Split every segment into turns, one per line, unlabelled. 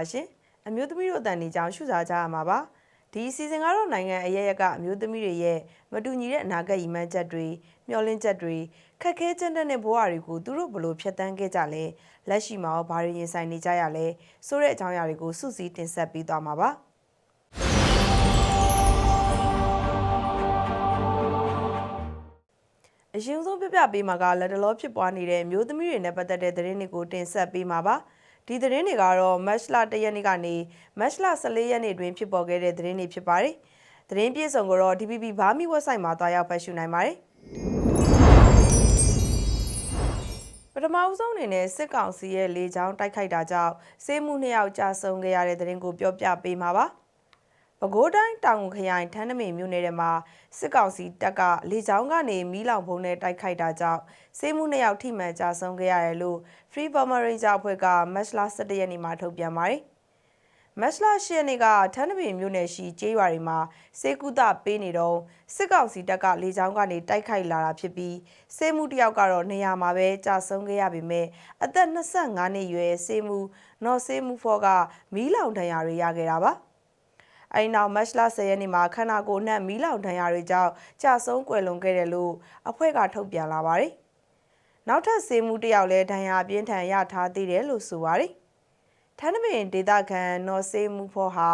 အားလုံးပဲမင်္ဂလာပါရှင်အမျိုးသမီးတို့အတန်ဒီကြောင့်ရှုစားကြရမှာပါဒီအစီအစဉ်ကတော့နိုင်ငံအရရက်ကအမျိုးသမီးတွေရဲ့မတူညီတဲ့အနာဂတ်ရည်မှန်းချက်တွေမျှော်လင့်ချက်တွေခက်ခဲကြမ်းတမ်းတဲ့ဘဝတွေကိုသူတို့ဘယ်လိုဖြတ်တန်းခဲ့ကြလဲလက်ရှိမှာရောဘာတွေရင်ဆိုင်နေကြရလဲဆိုတဲ့အကြောင်းအရာတွေကိုစုစည်းတင်ဆက်ပေးသွားမှာပါအရင်ဆုံးပြပြပေးမှာကလက်တလောဖြစ်ပွားနေတဲ့မျိုးသမီးတွေနဲ့ပတ်သက်တဲ့သတင်းတွေကိုတင်ဆက်ပေးမှာပါ ဒီသတင်းတွေကတော့မတ်လ1ရက်နေ့ကနေမတ်လ14ရက်နေ့တွင်ဖြစ်ပေါ်ခဲ့တဲ့သတင်းတွေဖြစ်ပါတယ်သတင်းပြည့်စုံကိုတော့ DPP ဘာမီ website မှာတွားရောက်ဖတ်ရှုနိုင်ပါတယ်ပထမဦးဆုံးအနေနဲ့စစ်ကောင်စီရဲ့လေကြောင်းတိုက်ခိုက်တာကြောင့်စေမှုနှစ်ယောက်ကြာဆုံးခဲ့ရတဲ့သတင်းကိုပြောပြပေးမှာပါ ပဲခူးတိုင်းတောင်ငူခရိုင်ထန်းနမေမြို့နယ်ထဲမှာစစ်ကောင်စီတပ်ကလေကြောင်းကနေမီးလောင်ဖုံးနဲ့တိုက်ခိုက်တာကြောင့်စေမှုနှစ်ယောက်ထိမှန်ကြဆုံးခဲ့ရတယ်လို့ Free Burma Ranger အဖွဲ့ကမတ်လ17ရက်နေ့မှာထုတ်ပြန်ပါတယ်။မတ်လ10ရက်နေ့ကထန်းနမေမြို့နယ်ရှိကျေးရွာတွေမှာစေကုသပေးနေတော့စစ်ကောင်စီတပ်ကလေကြောင်းကနေတိုက်ခိုက်လာတာဖြစ်ပြီးစေမှုတစ်ယောက်ကတော့နေရာမှာပဲကြာဆုံးခဲ့ရပေမဲ့အသက်25နှစ်အရွယ်စေမှုနော်စေမှုဖော့ကမီးလောင်ဒဏ်ရာတွေရခဲ့တာပါ။ အဲဒီနောက်မတ်လ10ရက်နေ့မှာခန္ဓာကိုယ်နဲ့မီးလောင်ဒဏ်ရာတွေကြောင့်ကြာဆုံးကွယ်လွန်ခဲ့တယ်လို့အဖွဲ့ကထုတ်ပြန်လာပါတယ်။နောက်ထပ်ဆေးမှုတစ်ယောက်လည်းဒဏ်ရာအပြင်းထန်ရထားသေးတယ်လို့ဆိုပါတယ်။ထန်းနပင်ဒေတာခံနော်ဆေးမှုဖော်ဟာ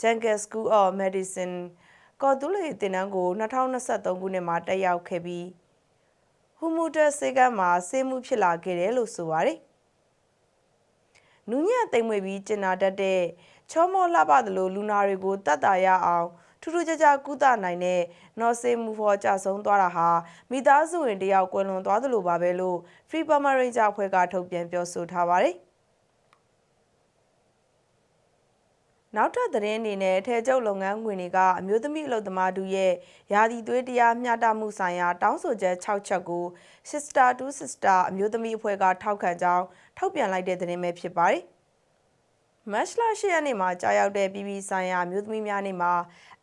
Jungle School of Medicine ကော်တူလီတင်နန်းကို2023ခုနှစ်မှာတက်ရောက်ခဲ့ပြီးဟူမူတာစေကမ်းမှာဆေးမှုဖြစ်လာခဲ့တယ်လို့ဆိုပါတယ်။နူးညံ့သိမ့်မွေပြီးကျင်နာတတ်တဲ့ ချောမောလှပသလိုလူနာတွေကိုတတ်တာရအောင်ထူးထူးခြားခြားကုသနိုင်တဲ့နော်ဆေမူဖော်ကြဆုံးသွားတာဟာမိသားစုဝင်တယောက်ကွယ်လွန်သွားသလိုပါပဲလို့ Free Burma Ranger အဖွဲ့ကထုတ်ပြန်ပြောဆိုထားပါတယ်။နောက်ထပ်သတင်းအနေနဲ့ထဲကျုပ်လုပ်ငန်းဝင်တွေကအမျိုးသမီးအလုပ်သမားတို့ရဲ့ယာတီသွေးတရားမျှတမှုဆိုင်ရာတောင်းဆိုချက်6ချက်ကို Sister to Sister အမျိုးသမီးအဖွဲ့ကထောက်ခံကြောင်းထုတ်ပြန်လိုက်တဲ့သတင်းပဲဖြစ်ပါတယ်။ မတ်လ10ရက်နေ့မှာကြာရောက်တဲ့ပြည်ပြည်ဆိုင်ရာအမျိုးသမီးများနေ့မှာ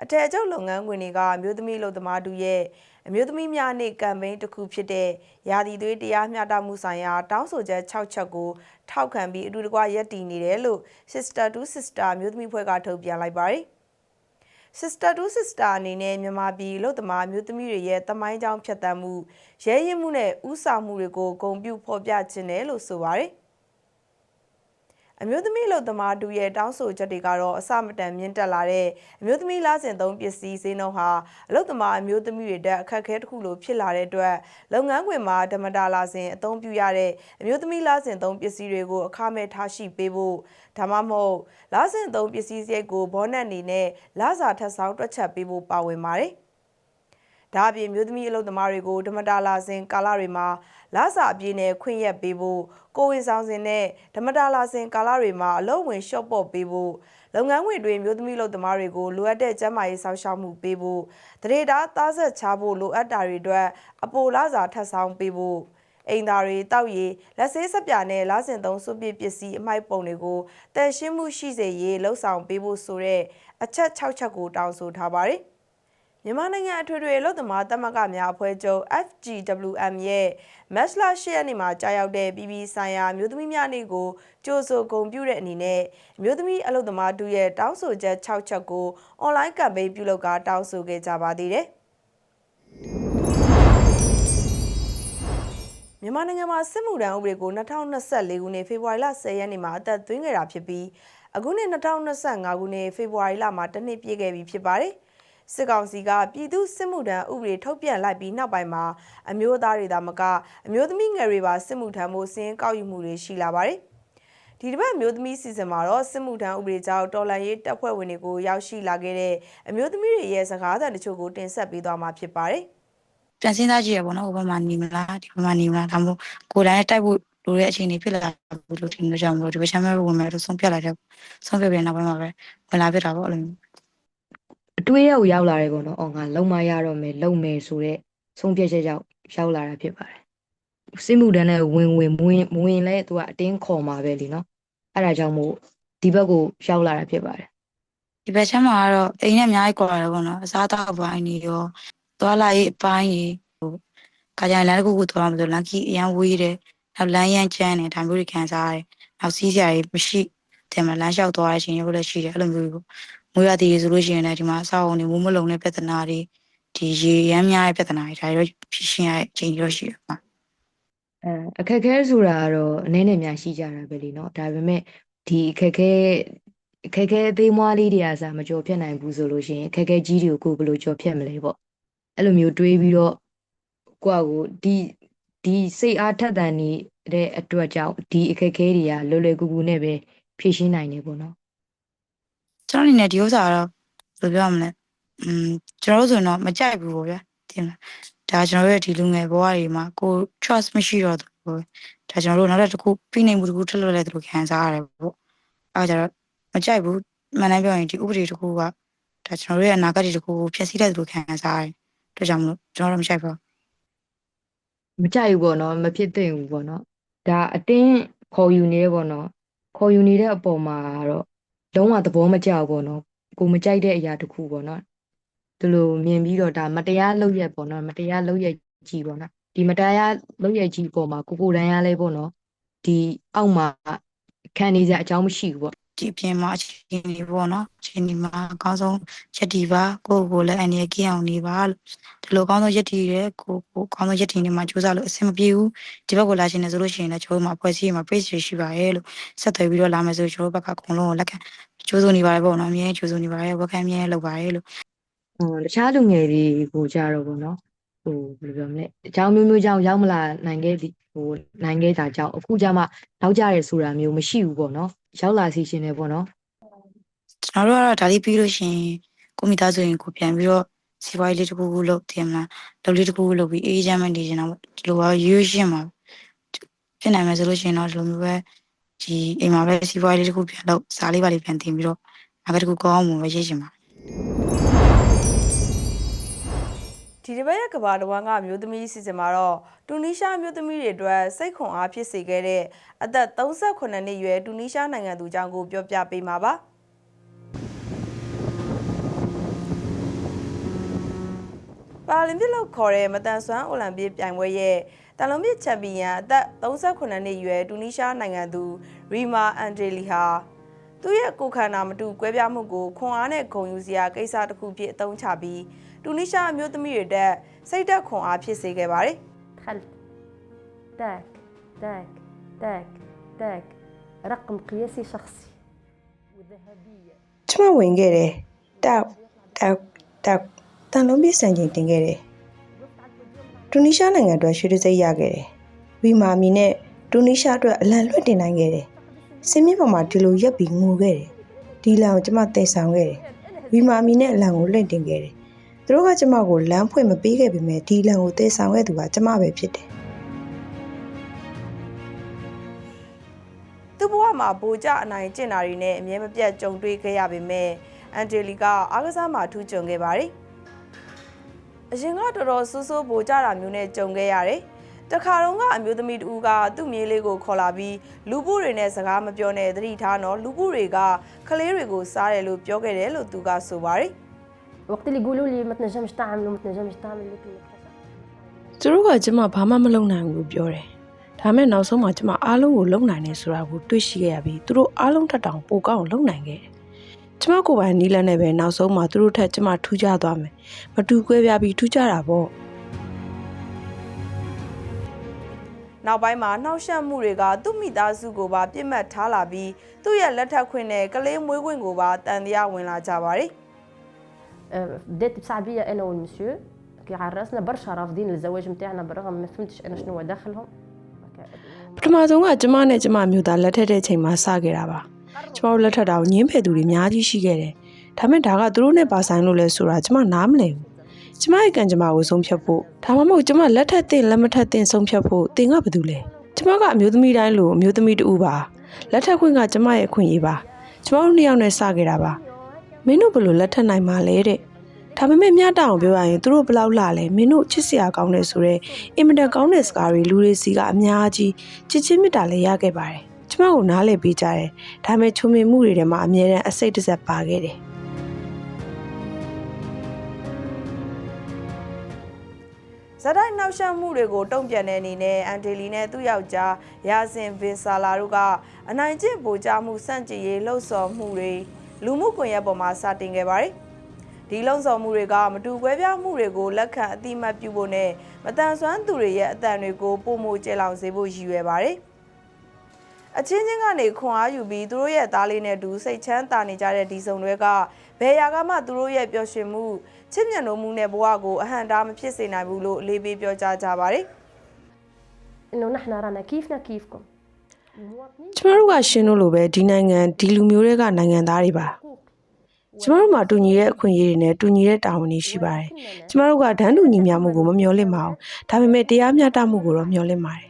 အထည်ချုပ်လုပ်ငန်းခွင်တွေကအမျိုးသမီးလုပ်သမားတို့ရဲ့အမျိုးသမီးများနေ့ကမ်ပိန်းတစ်ခုဖြစ်တဲ့ရာသီသွေးတရားမျှတမှုဆိုင်ရာတောင်းဆိုချက်6ချက်ကိုထောက်ခံပြီးအတူတကွရက်တည်နေတယ်လို့ Sister to Sister အမျိုးသမီးဖွဲ့ကထုတ်ပြန်လိုက်ပါတယ်။ Sister to Sister အနေနဲ့မြန်မာပြည်လူသမားမျိုးသမီးတွေရဲ့တမိုင်းကြောင်းဖြတ်သန်းမှုရဲရင်မှုနဲ့ဥဆောင်မှုတွေကိုဂုဏ်ပြုဖော်ပြခြင်းတယ်လို့ဆိုပါတယ်။ အမျိုးသမီးအလုပ်သမားတို့ရဲ့တောင်းဆိုချက်တွေကတော့အစမတန်မြင့်တက်လာတဲ့အမျိုးသမီးလားစင်သုံးပစ္စည်းဈေးနှုန်းဟာအလုပ်သမားအမျိုးသမီးတွေတက်အခက်အခဲတစ်ခုလိုဖြစ်လာတဲ့အတွက်လုပ်ငန်းခွင်မှာဓမ္မတာလာစင်အသုံးပြုရတဲ့အမျိုးသမီးလားစင်သုံးပစ္စည်းတွေကိုအခမဲ့ထားရှိပေးဖို့ဒါမှမဟုတ်လားစင်သုံးပစ္စည်းစရိတ်ကိုဘောနက်အနေနဲ့လစာထပ်ဆောင်တွက်ချက်ပေးဖို့ပါဝင်ပါတယ်။ဒါအပြင်မျိုးသမီးအလုပ်သမားတွေကိုဓမ္မတာလာစဉ်ကာလတွေမှာ လစာအပြည့်နဲ့ခွင့်ရက်ပေးဖို့ကိုဝင်ဆောင်စဉ်နဲ့ဓမ္မတာလာစဉ်ကာလတွေမှာအလုပ်ဝင်ရှော့ပေါ့ပေးဖို့လုပ်ငန်းခွင်တွင်မျိုးသမီးလုပ်သမားတွေကိုလိုအပ်တဲ့ကျန်းမာရေးစောင့်ရှောက်မှုပေးဖို့တရေတာသားဆက်ချဖို့လိုအပ်တာတွေအတွက်အပိုလစာထပ်ဆောင်ပေးဖို့အိမ်သားတွေတောက်ရည်လက်ဆေးစပြာနဲ့လာစင်သုံးစွပ်ပစ်ပစ္စည်းအမိုက်ပုံတွေကိုတန်ရှင်းမှုရှိစေရေးလှုံ့ဆော်ပေးဖို့ဆိုတဲ့အချက်6ချက်ကိုတောင်းဆိုထားပါတယ်။ မြန်မာနိုင်ငံအထွေထွေအလုပ်သမားသမဂ္ဂများအဖွဲ့ချုပ် FGWM ရဲ့မတ်လ10ရက်နေ့မှာကြာရောက်တဲ့ပြည်ပြည်ဆိုင်ရာမျိုးသမီးများနေ့ကိုကြိုဆိုဂုဏ်ပြုတဲ့အနေနဲ့မျိုးသမီးအလုပ်သမားတို့ရဲ့တောင်းဆိုချက်6ချက်ကိုအွန်လိုင်းကမ်ပိန်းပြုလုပ်ကတောင်းဆိုခဲ့ကြပါသေးတယ်မြန်မာနိုင်ငံမှာစစ်မှုထမ်းဥပဒေကို2024ခုနှစ်ဖေဖော်ဝါရီလ10ရက်နေ့မှာအသက်သွင်းခဲ့တာဖြစ်ပြီးအခုနှစ်2025ခုနှစ်ဖေဖော်ဝါရီလမှာတစ်နှစ်ပြည့်ခဲ့ပြီဖြစ်ပါတယ်။ စစ်ကောင်စီကပြည်သူစစ်မှုထမ်းဥပဒေထုတ်ပြန်လိုက်ပြီးနောက်ပိုင်းမှာအမျိုးသားတွေသာမကအမျိုးသမီးငယ်တွေပါစစ်မှုထမ်းဖို့စင်းကောက်ယူမှုတွေရှိလာပါတယ်။ဒီတစ်ပတ်မျိုးသမီးစီစဉ်မှာတော့စစ်မှုထမ်းဥပဒေကြောင့်တော်လန်ရေးတပ်ဖွဲ့ဝင်တွေကိုရောက်ရှိလာခဲ့တဲ့အမျိုးသမီးတွေရဲ့စကားသံတချို့ကိုတင်ဆက်ပေးသွားမှာဖြစ်ပါတယ်။
ပြန်စဉ်းစားကြည့်ရပေါ့နော်ဟိုဘက်မှာနေမလားဒီဘက်မှာနေမလားဒါမှမဟုတ်ကိုယ်တိုင်တိုက်ဖို့လိုတဲ့အခြေအနေဖြစ်လာဘူးလို့ထင်လို့ကြောင့်မလို့ဒီဘက်ချမ်းမဲဝင်မယ်လို့ဆုံးဖြတ်လိုက်တယ်ဆုံးဖြတ်ပြီးနောက်ပိုင်းမှာပဲဝင်လာဖြစ်တာပေါ့အဲ့လိုမျိုး
အတွေးရောက်ရောက်လာတယ်ပေါ့နော်။အော်ငါလုံမရတော့မယ်လုံမယ်ဆိုတဲ့ဆုံးဖြတ်ချက်ကြောင့်ရောက်လာတာဖြစ်ပါတယ်။စစ်မှုတန်းနဲ့ဝင်ဝင်မဝင်မဝင်လဲသူကအတင်းခေါ်มาပဲလीနော်။အဲ့ဒါကြောင့်မို့ဒီဘက်ကိုရောက်လာတာဖြစ်ပါတယ်
ဒီဘက်ချမ်းမှာကတော့အိမ်နဲ့အများကြီးကွာတယ်ပေါ့နော်အစားအသောက်ပိုင်းတွေရောသွားလာရေးအပိုင်းတွေဟိုခါကြရင်လမ်းတစ်ခုခုသွားမှဆိုလမ်းကြီးအရန်ဝေးတယ်နောက်လမ်းရမ်းချမ်းတယ်ဒါမျိုးတွေခံစားရတယ်နောက်စီးစရာတွေမရှိတင်မလမ်းလျှောက်သွားတဲ့အချိန်တွေလည်းရှိတယ်အဲ့လိုမျိုးပေါ့ မွေးရသေးဆိုလို့ရှိရင်လည်းဒီမှာအဆောက်အုံတွေမိုးမလုံတဲ့ပြဿနာတွေဒီရေရမ်းများတဲ့ပြဿနာတွေဒါတွေတော့ဖြစ်ရှင်းရတဲ့အချိန်တွေတော့ရှိတယ်မှာ
အဲအခက်အခဲဆိုတာကတော့အနည်းနဲ့များရှိကြတာပဲလीเนาะဒါပေမဲ့ဒီအခက်အခဲအခက်အခဲအသေးမွားလေးတွေကစားမကြော်ဖြတ်နိုင်ဘူးဆိုလို့ရှိရင်အခက်အခဲကြီးတွေကိုကိုယ်ဘယ်လိုကြော်ဖြတ်မလဲပေါ့အဲ့လိုမျိုးတွေးပြီးတော့ကိုယ့်အကိုဒီဒီစိတ်အားထက်သန်နေတဲ့အတွက်ကြောင့်ဒီအခက်အခဲတွေကလွယ်လွယ်ကူကူနဲ့ပဲဖြေရှင်းနိုင်နေပေါ့နော်
ကျွန်တော်အနေနဲ့ဒီဥစ္စာကတော့ဘယ်လိုပြောရမလဲอืมကျွန်တော်တို့ဆိုရင်တော့မကြိုက်ဘူးပေါ့ဗျာတင်လားဒါကျွန်တော်တို့ရဲ့ဒီလူငယ်ဘဝတွေမှာကို trust မရှိတော့ဘူးပေါ့ဒါကျွန်တော်တို့နောက်တစ်ခုဖိနေမှုတစ်ခုထပ်လွတ်လဲသူတို့ခံစားရတယ်ပေါ့အဲဒါကြတော့မကြိုက်ဘူးမှန်တိုင်းပြောရင်ဒီဥပဒေတစ်ခုကဒါကျွန်တော်တို့ရဲ့အနာဂတ်တွေတစ်ခုကိုဖျက်ဆီးတဲ့သူတို့ခံစားရတယ်ဒါကြောင့်မလို့ကျွန်တော်တို့မကြိုက်ပါဘူး
မကြိုက်ဘူးပေါ့နော်မဖြစ်သင့်ဘူးပေါ့နော်ဒါအတင်းခေါ်ယူနေတယ်ပေါ့နော်ခေါ်ယူနေတဲ့အပေါ်မှာတော့ လုံးဝသဘောမကျဘူးပေါ့နော်ကိုမကြိုက်တဲ့အရာတစ်ခုပေါ့နော်ဒီလိုမြင်ပြီးတော့ဒါမတရားလုပ်ရက်ပေါ့နော်မတရားလုပ်ရက်ကြီးပေါ့နော်ဒီမတရားလုပ်ရက်ကြီးပေါ်မှာကိုကိုယ်တိုင်ရလဲပေါ့နော်ဒီအောက်မှာခံနေစရာအကြောင်းမရှိဘူးပေါ့
ဒီအပြင်မှာအချိန်ကြီးပေါ့နော်အချိန်ဒီမှာအကောင်းဆုံးရက်တီပါကိုယ့်ကိုယ်လည်းအနေနဲ့ကြည့်အောင်နေပါလို့ဒီလိုအကောင်းဆုံးရက်တီရဲကိုယ့်ကိုယ်အကောင်းဆုံးရက်တီနေမှာကြိုးစားလို့အဆင်မပြေဘူးဒီဘက်ကိုလာရှင်နေဆိုလို့ရှိရင်လည်းကျွန်တော်တို့မှာဖွဲ့စည်းမှာ page တွေရှိပါရဲ့လို့ဆက်သွယ်ပြီးတော့လာမယ်ဆိုကျွန်တော်တို့ဘက်ကအကုန်လုံးကိုလက်ခံကြိုးစိုးနေပါရဲ့ပေါ့နော်အမြဲကြိုးစိုးနေပါရဲ့ဝက်ခံအမြဲလုပ်ပါရဲ့လို့
ဟိုတခြားလူငယ်တွေကိုကြတော့ပေါ့နော်ဟိုဘယ်လိုပြောမလဲအကြောင်းမျိုးမျိုးကြောင့်ရောက်မလာနိုင်ခဲ့သည်ဟိုနိုင်ခဲ့တာကြောင့်အခုကျမှနောက်ကြရဲဆိုတာမျိုးမရှိဘူးပေါ့နော် ရောက်လာစီရှင်နေပေါ့နော်
ကျွန်တော်တို့ကတော့ဒါလေးပြီးလို့ရှိရင်ကိုမိသားစုရင်ကိုပြန်ပြီးတော့စီးပွားရေးလေးတစ်ခုခုလုပ်တင်မလားလုပ်လေးတစ်ခုခုလုပ်ပြီးအေးချမ်းမနေချင်တော့ဒီလိုပါရွေးရှင်းမှာဖြစ်နိုင်မယ်ဆိုလို့ရှိရင်တော့ဒီလိုမျိုးပဲဒီအိမ်မှာပဲစီးပွားရေးလေးတစ်ခုပြန်လုပ်စားလေးပါလေးပြန်တင်ပြီးတော့ငါကတစ်ခုကောင်းအောင်ပဲရေးချင်ပါ
ဒီတစ်ပတ်ရဲ့ကဘာတဝမ်းကအမျိုးသမီးစီစဉ်မှာတော့တူနီးရှားအမျိုးသမီးတွေအတွက်စိတ်ခွန်အားဖြစ်စေခဲ့တဲ့အသက်38နှစ်အရွယ်တူနီးရှားနိုင်ငံသူအကြောင်းကိုပြောပြပေးမှာပါပါလင်ပြစ်လို့ခေါ်တဲ့မတန်ဆွမ်းအိုလံပစ်ပြိုင်ပွဲရဲ့တန်လုံးပြစ်ချန်ပီယံအသက်38နှစ်အရွယ်တူနီးရှားနိုင်ငံသူရီမာအန်ဒရီလီဟာ သူ့ရဲ့ကိုယ်ခန္ဓာမတူကွဲပြားမှုကိုခွန်အားနဲ့ဂုဏ်ယူစရာကိစ္စတစ်ခုဖြစ်အသုံးချပြီး တူနီးရှားအမျိုးသမီးတွေတက်စိတ်သက်ခွန်အားဖြစ်စေခဲ့ပါတယ်
دخلت تاك تاك تاك تاك رقم قياسي شخصي وذهبية
ကျမဝင်ခဲ့တယ်တောက်တောက်တောက်တန်လုံးပြစံချိန်တင်ခဲ့တယ်တူနီးရှားနိုင်ငံအတွက်ရွှေတံဆိပ်ရခဲ့တယ်ဝီမာမီနဲ့တူနီးရှားအတွက်အလံလွှတ်တင်နိုင်ခဲ့တယ် စင်းမြင့်ပေါ်မှာဒီလိုရက်ပြီးငိုခဲ့တယ်ဒီလံကိုကျမတည်ဆောင်ခဲ့တယ်ဝီမာမီနဲ့အလံကိုလွှင့်တင်ခဲ့တယ်သူတို့ကကျမကိုလမ်းဖွင့်မပေးခဲ့ပေမဲ့ဒီလံကိုတည်ဆောင်ခဲ့သူကကျမပဲဖြစ်တယ်
သူ့ဘဝမှာဗိုလ်ကြအနိုင်ကျင့်တာတွေနဲ့အမြဲမပြတ်ကြုံတွေ့ခဲ့ရပေမဲ့အန်ဂျယ်လီကအားကစားမှာထူးချွန်ခဲ့ပါတယ်အရင်ကတော်တော်ဆိုးဆိုးဗိုလ်ကြတာမျိုးနဲ့ကြုံခဲ့ရတယ် တခါတော့ကအမျိုးသမီးတူကသူ့မြေးလေးကိုခေါ်လာပြီးလူပုတွေနဲ့စကားမပြောနဲ့သတိထားနော်လူပုတွေကကလေးတွေကိုစားတယ်လို့ပြောခဲ့တယ်လို့သူကဆိုပါတယ်
وقت اللي يقولوا لي ما تنجمش تعمل وما تنجمش تعمل لكن اكتشفت
သူတို့ကကျမဘာမှမလုပ်နိုင်ဘူးလို့ပြောတယ်။ဒါမဲ့နောက်ဆုံးမှာကျမအားလုံးကိုလုပ်နိုင်တယ်ဆိုတာကိုတွေ့ရှိခဲ့ရပြီးသူတို့အားလုံးထက်တောင်ပိုကောင်းအောင်လုပ်နိုင်ခဲ့တယ်။ကျမကိုယ်ပိုင်နီးလန်းနဲ့ပဲနောက်ဆုံးမှာသူတို့ထက်ကျမထူးခြားသွားမယ်။မတူကွဲပြားပြီးထူးခြားတာပေါ့
နောက်ပိုင်းမှာနှောက်ယှက်မှုတွေကသူ့မိသားစုကိုပါပြစ်မှတ်ထားလာပြီးသူ့ရဲ့လက်ထပ်ခွင့်နဲ့ကလေးမွေးခွင့်ကိုပါတန်တရားဝင်လာကြပါတယ်
آه، بديت بصعبية أنا والمسيو كي عرسنا برشا رافضين الزواج متاعنا بالرغم ما فهمتش أنا شنو هو داخلهم
ပထမဆုံးကကျမနဲ့ကျမမျိုးသားလက်ထက်တဲ့ချိန်မှာစခဲ့တာပါ။ကျမတို့လက်ထက်တာကိုညင်းဖယ်သူတွေအများကြီးရှိခဲ့တယ်။ဒါမဲ့ဒါကသူတို့နဲ့ပါဆိုင်လို့လဲဆိုတာကျမနားမလည်ဘူး။ ကျမရဲ့ကံကြမ္မာကိုဆုံးဖြတ်ဖို့ဒါမှမဟုတ်ကျမလက်ထက်တင်လက်မထက်တင်ဆုံးဖြတ်ဖို့တင်ကဘာတူလဲ။ကျမကအမျိုးသမီးတိုင်းလိုအမျိုးသမီးတူပါ။လက်ထက်ခွင့်ကကျမရဲ့အခွင့်အရေးပါ။ကျမတို့နှစ်ယောက်နဲ့စခဲ့တာပါ။မင်းတို့ဘယ်လိုလက်ထက်နိုင်မှာလဲတဲ့။ဒါပေမဲ့မျှတအောင်ပြောရရင်သူတို့ဘယ်လောက်လှလဲမင်းတို့ချစ်စရာကောင်းတယ်ဆိုတော့အင်မတန်ကောင်းတဲ့စကားတွေလူတွေစီကအများကြီးချစ်ချင်းမြတ်တာလည်းရခဲ့ပါတယ်။ကျမကိုနားလည်ပေးကြတယ်။ဒါပေမဲ့ချုံမြင်မှုတွေထဲမှာအမြဲတမ်းအစိတ်တစ်ဆက်ပါခဲ့တယ်
ဇာတ်တိုင်းနောက်ဆက်မှုတွေကိုတုံ့ပြန်တဲ့အနေနဲ့အန်ဒေလီနဲ့သူ့ယောက်ျားယာစင်ဗင်ဆာလာတို့ကအနိုင်ကျင့်ဗိုလ်ကြမှုစန့်ကျင်ရေးလှုပ်ဆော်မှုတွေလူမှုကွန်ရက်ပေါ်မှာစတင်ခဲ့ပါတယ်။ဒီလှုံ့ဆော်မှုတွေကမတူကွဲပြားမှုတွေကိုလက်ခံအတိမတ်ပြုဖို့နဲ့မတန်ဆွမ်းသူတွေရဲ့အတန်တွေကိုပုံမကျဲလောင်စေဖို့ရည်ရွယ်ပါတယ်။ အချင်းချင်းကနေခွန်အားယူပြီးသူတို့ရဲ့သားလေးနဲ့တူစိတ်ချမ်းသာနေကြတဲ့ဒီစုံတွေကဘယ်ရာကမှသူတို့ရဲ့ပျော်ရွှင်မှုချစ်မြတ်နိုးမှုနဲ့ဘဝကိုအဟံတားမဖြစ်စေနိုင်ဘူးလို့အလေးပေးပြောကြားကြပါတယ်။
انه نحن رانا كيفنا كيفكم المواطنين
ကျမတို့ကရှင်းလို့လိုပဲဒီနိုင်ငံဒီလူမျိုးတွေကနိုင်ငံသားတွေပါကျမတို့မှာတူညီတဲ့အခွင့်အရေးတွေနဲ့တူညီတဲ့တာဝန်တွေရှိပါတယ်ကျမတို့ကဒန်းတူညီမျှမှုကိုမမျှော်လင့်ပါဘူးဒါပေမဲ့တရားမျှတမှုကိုတော့မျှော်လင့်ပါတယ်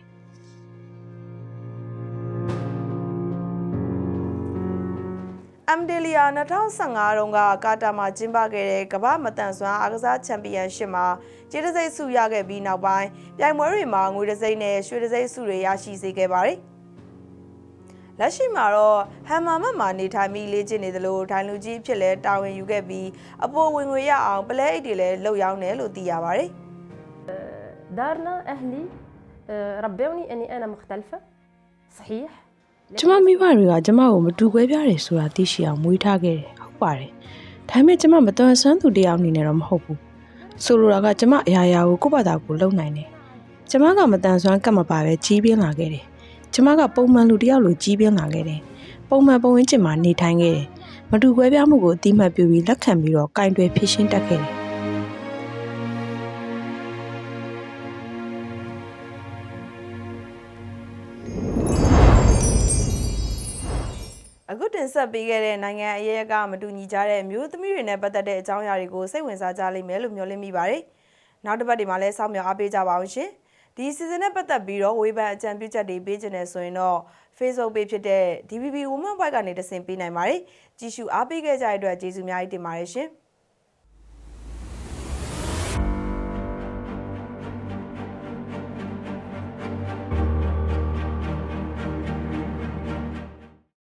အမ်ဒလီယာ2015တုန်းကကာတာမှာကျင်းပခဲ့တဲ့ကမ္ဘာမတန်ဆွမ်းအားကစားချန်ပီယံရှစ်မှာကျေးတစိမ့်ဆုရခဲ့ပြီးနောက်ပိုင်းပြိုင်ပွဲတွေမှာငွေတစိမ့်နဲ့ရွှေတစိမ့်ဆုတွေရရှိစေခဲ့ပါတယ်။လက်ရှိမှာတော့ဟမ်မာမတ်မှာနေထိုင်ပြီးလေ့ကျင့်နေသလိုဒိုင်လူကြီးအဖြစ်လဲတာဝန်ယူခဲ့ပြီးအပေါ်ဝင်ငွေရအောင်ပလဲအိတ်တွေလည်းလှုပ်ရောင်းတယ်လို့သိရပါတယ်။
دارنا اهلي آه، ربوني اني انا مختلفه صحيح
ကျမမိဘတွေကကျမကိုမတူကွဲပြားတယ်ဆိုတာသိရှိအောင်မွေးထားခဲ့တယ်ဟုတ်ပါတယ်ဒါပေမဲ့ကျမမတော်ဆန်းသူတစ်ယောက်အနေနဲ့တော့မဟုတ်ဘူးဆိုလိုတာကကျမအရာရာကိုကိုယ့်ဘာသာကိုလုံနိုင်တယ်ကျမကမတန်ဆွမ်းကတ်မပါပဲကြီးပြင်းလာခဲ့တယ်ကျမကပုံမှန်လူတစ်ယောက်လိုကြီးပြင်းလာခဲ့တယ်ပုံမှန်ပုံရင်းကျင်မှာနေထိုင်ခဲ့တယ်မတူကွဲပြားမှုကိုအတိမတ်ပြုပြီးလက်ခံပြီးတော့ကင်တွယ်ဖြစ်ရှင်းတတ်ခဲ့တယ်
ဆက်ပေးခဲ့တဲ့နိုင်ငံအရေးကမတူညီကြတဲ့မျိုးသမီးတွေနဲ့ပတ်သက်တဲ့အကြောင်းအရာတွေကိုစိတ်ဝင်စားကြလိမ့်မယ်လို့မျှော်လင့်မိပါတယ်။နောက်တစ်ပတ်ဒီမှာလည်းစောင့်မျှော်အားပေးကြပါအောင်ရှင်။ဒီ season နဲ့ပတ်သက်ပြီးတော့ဝေဖန်အကြံပြုချက်တွေပေးခြင်းနဲ့ဆိုရင်တော့ Facebook page ဖြစ်တဲ့ DVB Women White ကနေတဆင့်ပေးနိုင်ပါတယ်။ကြည့်ရှုအားပေးခဲ့ကြတဲ့အတွက်ကျေးဇူးအများကြီးတင်ပါတယ်ရှင်။